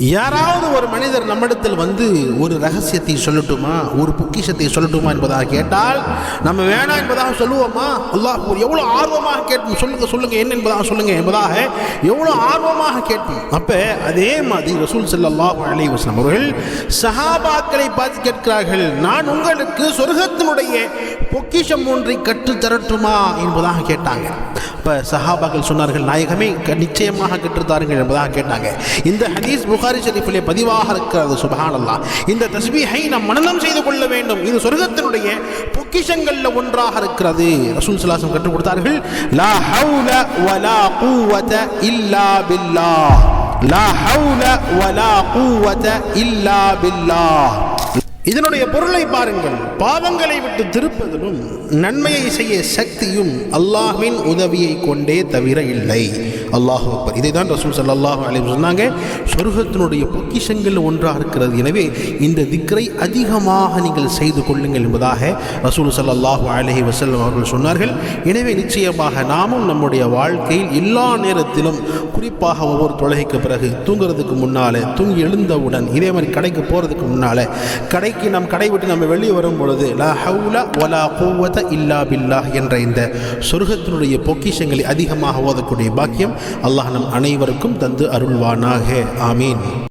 யாராவது ஒரு மனிதர் நம்மிடத்தில் வந்து ஒரு ரகசியத்தை சொல்லட்டுமா? ஒரு பொக்கிஷத்தை சொல்லட்டுமா என்பதாக கேட்டால் நம்ம வேணாம் என்பதாக சொல்லுவோமா? அல்லாஹ் எவ்வளோ ஆர்வமாக கேட்போம் சொல்லுங்க சொல்லுங்க என்ன என்பதாக சொல்லுங்க என்பதாக எவ்வளோ ஆர்வமாக கேட்போம் அப்போ அதே மாதிரி ரசூல் செல்லல்லா அலைஹி அவர்கள் சஹாபாக்களை பார்த்து கேட்கிறார்கள் நான் உங்களுக்கு சொர்க்கத்தினுடைய பொக்கிஷம் ஒன்றை கற்றுத் தரட்டுமா என்பதாக கேட்டாங்க. இப்போ சஹாபாக்கள் சொன்னார்கள் நாயகமே க- நிச்சயமாக கற்றுத்தாருங்கள் என்பதாக கேட்டாங்க. இந்த ஹதீஸ் புகாரி ஷரீஃபிலே பதிவாக இருக்கிறது சுபஹானல்லா இந்த தஸ்பீஹை நாம் மனனம் செய்து கொள்ள வேண்டும். இது சொர்க்கத்தினுடைய பொக்கிஷங்களில் ஒன்றாக இருக்கிறது. ரசூல் சலாசம் கற்றுக் கொடுத்தார்கள் லா ஹவுல வலா கூவத இல்லா பில்லா. லா ஹவுல வலா கூவத இல்லா பில்லா. இதனுடைய பொருளை பாருங்கள். பாவங்களை விட்டு திருப்பதிலும் நன்மையை செய்ய சக்தியும் அல்லாஹின் உதவியை கொண்டே தவிர இல்லை. அல்லாஹ் அக்பர். இதை தான் ரசூல் சல்லாஹூ அலி சொன்னாங்க. சொர்க்கத்தினுடைய பொக்கிஷங்கள் ஒன்றாக இருக்கிறது. எனவே இந்த திக்ரை அதிகமாக நீங்கள் செய்து கொள்ளுங்கள் என்பதாக ரசூல் ஸல்லல்லாஹு அலஹி வசல் அவர்கள் சொன்னார்கள். எனவே நிச்சயமாக நாமும் நம்முடைய வாழ்க்கையில் எல்லா நேரத்திலும் குறிப்பாக ஒவ்வொரு தொழுகைக்கு பிறகு தூங்குறதுக்கு முன்னால் தூங்கி எழுந்தவுடன் இதே மாதிரி கடைக்கு போகிறதுக்கு முன்னால் கடைக்கு நம் கடை விட்டு நம்ம வெளியே வரும் பொழுது லா ஹவுல வலா கூவத இல்லா பில்லா என்ற இந்த சொர்க்கத்தினுடைய பொக்கிஷங்களை அதிகமாக ஓதக்கூடிய பாக்கியம் அல்லாஹ் நம் அனைவருக்கும் தந்து அருள்வானாக. ஆமீன்.